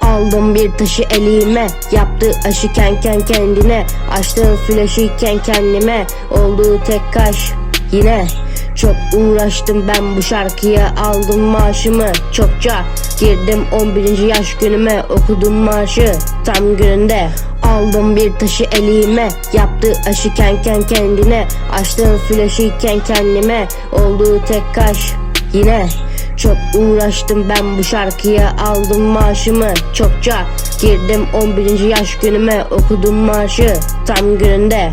Aldım bir taşı elime Yaptı aşı kenken kendine Açtım flaşı iken kendime Oldu tek kaş yine. Çok uğraştım ben bu şarkıya aldım maaşımı çokça. Girdim 11. yaş günüme okudum marşı tam gününde. Aldım bir taşı elime yaptı aşı kenken kendine Açtım flaşı iken kendime oldu tek kaş yine çok uğraştım ben bu şarkıya aldım maaşımı çokça Girdim 11. yaş günüme okudum marşı tam gününde